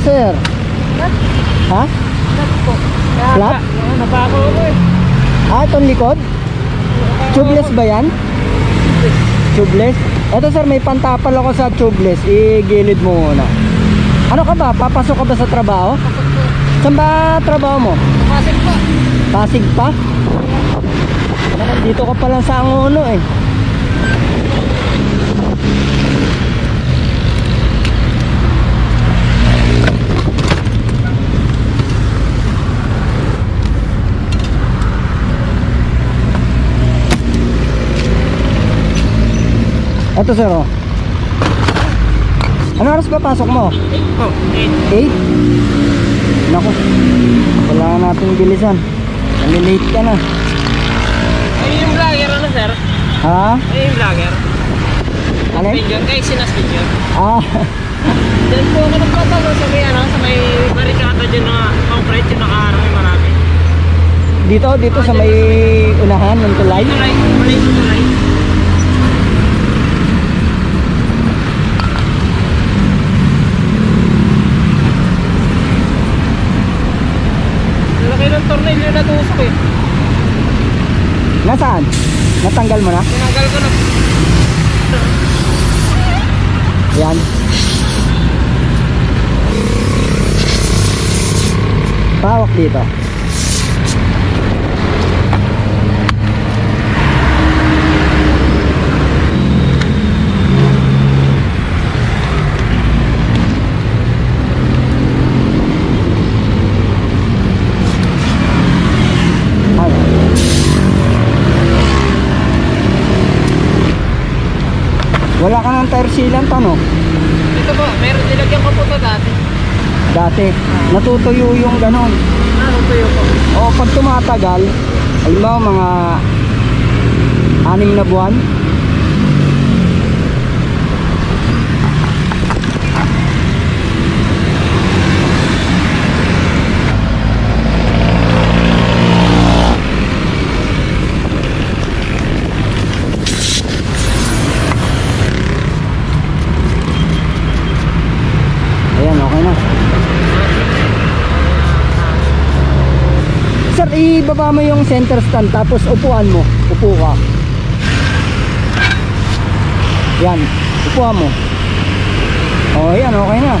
sir? Ha? Flat? Napako ko eh. Ah, itong likod? Tubeless ba yan? Tubeless? Ito sir, may pantapal ako sa tubeless. Igilid mo muna. Ano ka ba? Papasok ka ba sa trabaho? Saan ba trabaho mo? Pasig po. Pasig pa? Dito ka pa lang sa Angono eh. Ito sir oh. Ano oras ba pasok mo? Oh, 8? eh. Naku, kailangan natin bilisan. Nalilate ka na. Ay, yung vlogger ano sir? Ha? Ay, yung vlogger. Ano? yun? Video, kay Sinas Video. Ah, Diyan po ako nagpapalo sa may ano, sa may barikata dyan na concrete yung nakaharang may marami. dito, dito sa may unahan ng tulay. Tulay, tulay, tulay. Laki ng tornilyo na tusok eh. Nasaan? Natanggal mo na? Tinanggal ko na. Yan. Pawak dito. Wala ka ng tire sealant ano? Ito po, meron nilagyan ko po ito dati. Dati, natutuyo yung ganon. Ano tuyo po? O pag tumatagal, alam mo mga anim na buwan, Ayan, okay na. Sir, ibaba mo yung center stand tapos upuan mo. Upo ka. Yan, upuan mo. Oh, yan, okay na.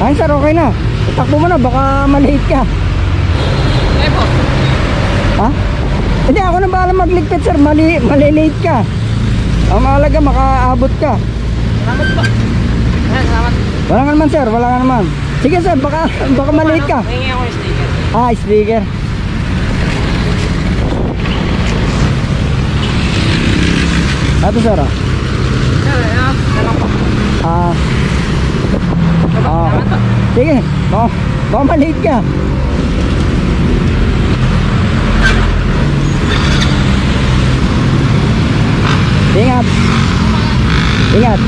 Ayun sir, okay na. Takbo mo na, baka malate ka. Eh po. Ha? Hindi, ako na bahala magligpit sir, mali, malilate ka. Ang mahalaga, makaabot ka. Salamat po. Salamat. Wala nga naman sir, wala nga naman. Sige sir, baka, baka malate ka. Hingi ako yung sticker. Ah, speaker. Ito sir ah. Sir, ah, po. Ah, ah. Sige, baka, baka malate ka. Ingat. Ingat.